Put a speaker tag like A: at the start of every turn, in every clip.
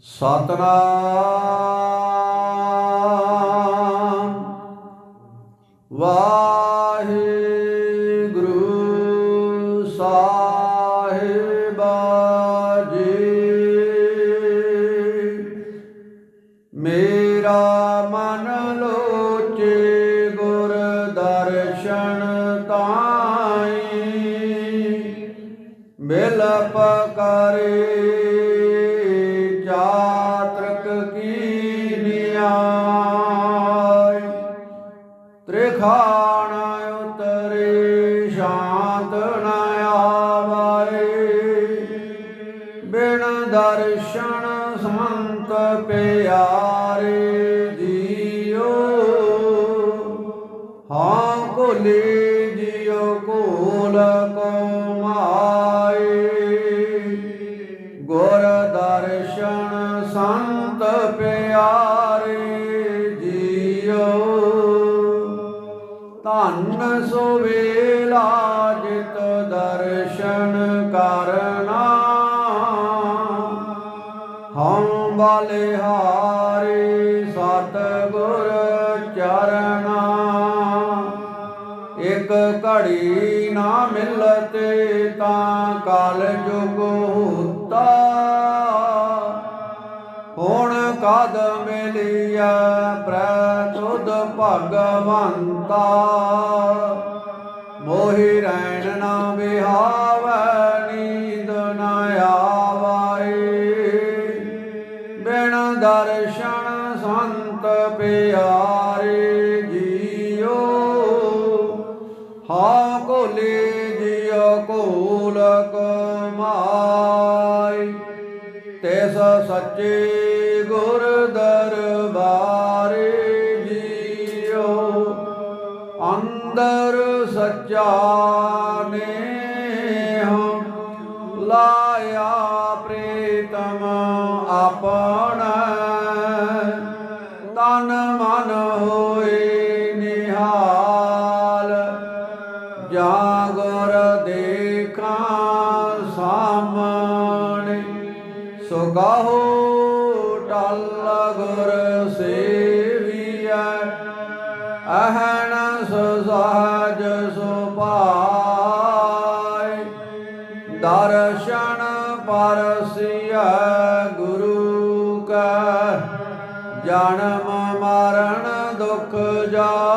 A: ਸਤਨਾਮ। ਵਾਹਿਗੁਰੂ ਸਾਹਿਬ ਜੀ। ਮੇਰਾ ਸੰਤ ਪਿਆਰੇ ਜੀਓ, ਹਾਂ ਕੋਲੇ ਜੀਓ ਕੋਲ ਕੋ ਮਾਏ ਗੁਰ ਦਰਸ਼ਨ ਸੰਤ ਪਿਆਰੇ ਜੀਓ, ਧੰਨ ਸੋਵੇ ਹਉ ਬਲਿਹਾਰੀ ਸਤ ਗੁਰ ਚਰਣਾ। ਇਕ ਘੜੀ ਨਾ ਮਿਲਤੇ ਤਾਂ ਕਲ ਜੁਗ ਹੁਤਾ ਹੁਣ ਕਦ ਮਿਲਿਆ ਪ੍ਰਤੁਦ ਭਗਵੰਤਾ? ਭੋਲੇ ਕੋਲੇ ਜਿਉ ਕੋਲ ਕਮਾਈ। ਤਿਸ ਸੱਚੇ ਗੁਰ ਦਰਬਾਰੇ ਜੀਓ ਅੰਦਰ ਸੱਚਾ ਸਾਮਣੇ ਸੁਗਾਹੋ ਟਲ ਗੁਰ ਸੇਵੀਐ ਅਹਨ ਸਹਜ ਸੁਭਾਇ ਦਰਸ਼ਨ ਪਰਸਿਆ ਗੁਰੂ ਕਾ, ਜਨਮ ਮਰਨ ਦੁਖ ਜਾ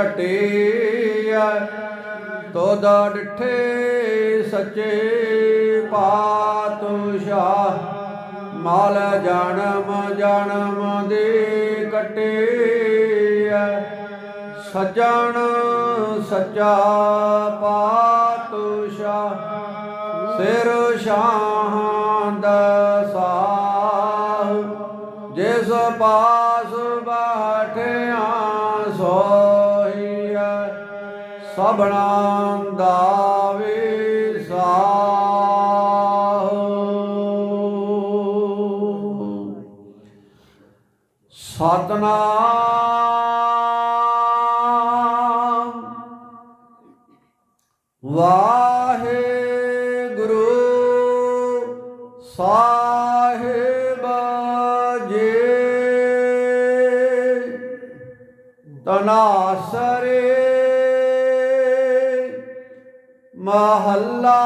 A: ਚਟਿਆ ਤੋਦ ਡਿਠੇ ਸੱਚੇ ਪਾਤਸ਼ਾਹ। ਮਾਲ ਜਨਮ ਜਨਮ ਦੇ ਕਟਿਆ ਸਜਣ ਸੱਚਾ ਪਾਤਸ਼ਾਹ। ਸਿਰ ਸ਼ਾਹਾਂ ਸਾਹ, ਜਿਸ ਪਾ ਸਭਨਾ ਦਾ ਵਿਸਾਹ। ਸਤਨਾਮ। ਵਾਹਿਗੁਰੂ ਸਾਹਿਬ ਜੀ। ਤਨਾਸਰੇ ਮਹੱਲਾ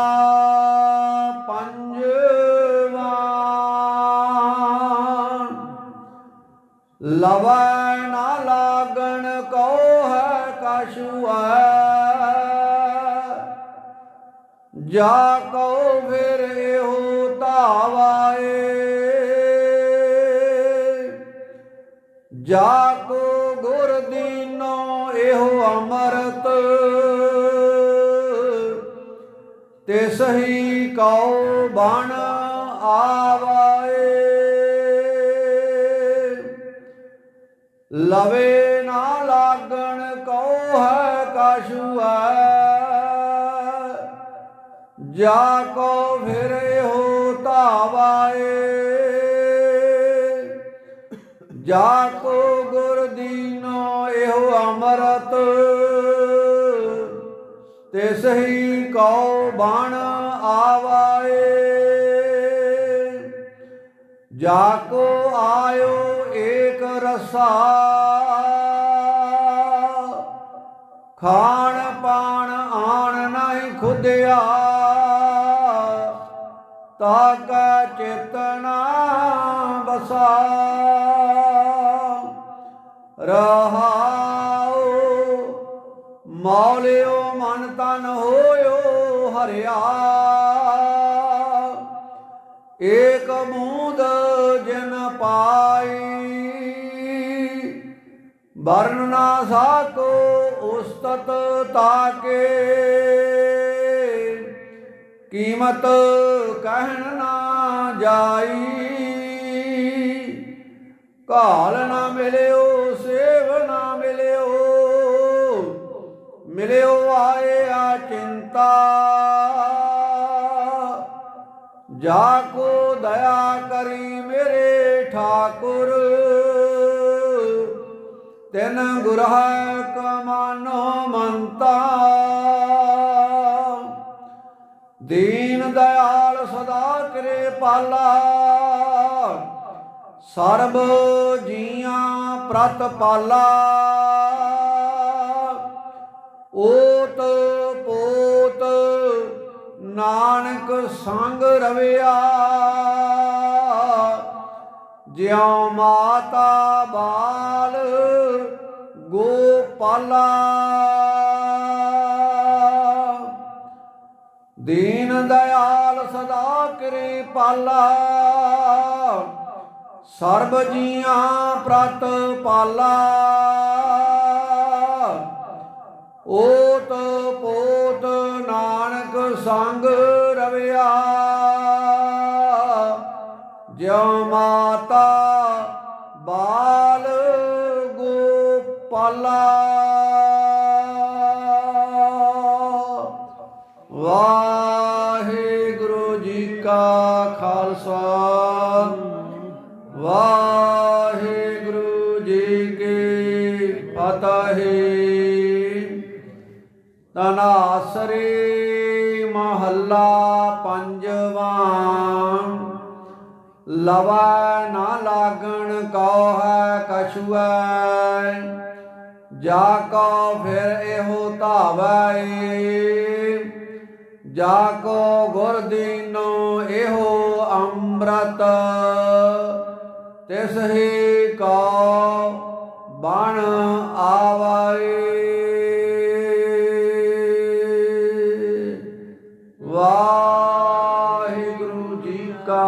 A: ਪੰਜਵਾਂ। ਲਵੈ ਨਾ ਲਾਗਣ ਕੋ ਹੈ ਕਛੁਐ। ਜਾ ਕੋ ਫਿਰ ਇਹੋ ਧਾਵਾਏ। ਜਾ ਕੋ ਗੁਰ ਦੀਨੋ ਇਹੋ ਅਮਰਤ ਤੇ ਸਹੀ ਕਉ ਬਣ ਆਵਾਏ। ਲਵੇ ਨਾ ਲਾਗਣ ਕਉ ਹੈ ਕਾਸ਼ੂ ਹੈ। ਜਾ ਕੋ ਫਿਰੇ ਹੋ ਧਾਵਾਏ। ਜਾ ਕੋ ਗੁਰ ਦੀਨੋ ਇਹੋ ਅਮਰਤ। ਤਿਸਹੀ ਕਉ ਬਣ ਆਵਾਏ। ਜਾ ਕੋ ਆਇਓ ਏਕ ਰਸਾ। ਖਾਣ ਪਾਣ ਆਣ ਨਹੀਂ ਖੁਦਿਆ। ਤਾ ਕਾ ਚੇਤਨਾ ਬਸਾ। ਰਹਾਉ ਮੌਲਿਓ ਹੋਇਓ ਏਕ ਮੂਦ ਜਿਨ ਪਾਈ। ਵਰਨ ਨਾ ਸਾਕੋ ਉਸਤਤ ਤਾਕੇ। ਕੀਮਤ ਕਹਿਣ ਨਾ ਜਾਈ। ਘਾਲ ਨਾ ਮਿਲਿਓ ਸੇਵ ਨਾ ਮਿਲਿਓ ਆਏ ਆ ਚਿੰਤਾ। ਜਾ ਕੋ ਦਇਆ ਕਰੀ ਮੇਰੇ ਠਾਕੁਰ। ਤਿਨ ਗੁਰਹ ਕਮਾਨੋ ਮੰਤਾ। ਦੀਨ ਦਇਆਲ ਸਦਾ ਕਰੇ ਪਾਲਾ। ਸਰਬ ਜੀਆਂ ਪ੍ਰਤ ਪਾਲਾ ਓਤ ਪੋਤ ਨਾਨਕ ਸੰਗ ਰਵਿਆ। ਜਿਉ ਮਾਤਾ ਬਾਲ ਗੋਪਾਲਾ। ਦੀਨ ਦਇਆਲ ਸਦਾ ਕਰੇ ਪਾਲਾ। ਸਰਬ ਜੀਆਂ ਪ੍ਰਤ ਪਾਲਾ। ਓਤ ਪੋਤ ਨਾਨਕ ਸੰਗ ਰਵਿਆ। ਜਿਉ ਮਾਤਾ ਬਾਲ ਗੋਪਾਲਾ। ਵਾਹਿਗੁਰੂ ਜੀ ਕਾ ਖਾਲਸਾ। ਵਾਹਿਗੁਰੂ ਜੀ ਕੀ ਫਤਿਹ। ਤਨਾਸਰੀ ਮਹੱਲਾ ਪੰਜਵਾਂ। ਲਵਾ ਨਾ ਲਾਗਣ ਕਉ ਹੈ ਕਛੁਐ। ਜਾ ਕੋ ਫਿਰ ਇਹੋ ਧਾਵੈ। ਜਾ ਕੋ ਗੁਰ ਦੀਨੋ ਇਹੋ ਅੰਮ੍ਰਿਤ। ਤਿਸ ਹੀ ਕੋ ਬਣ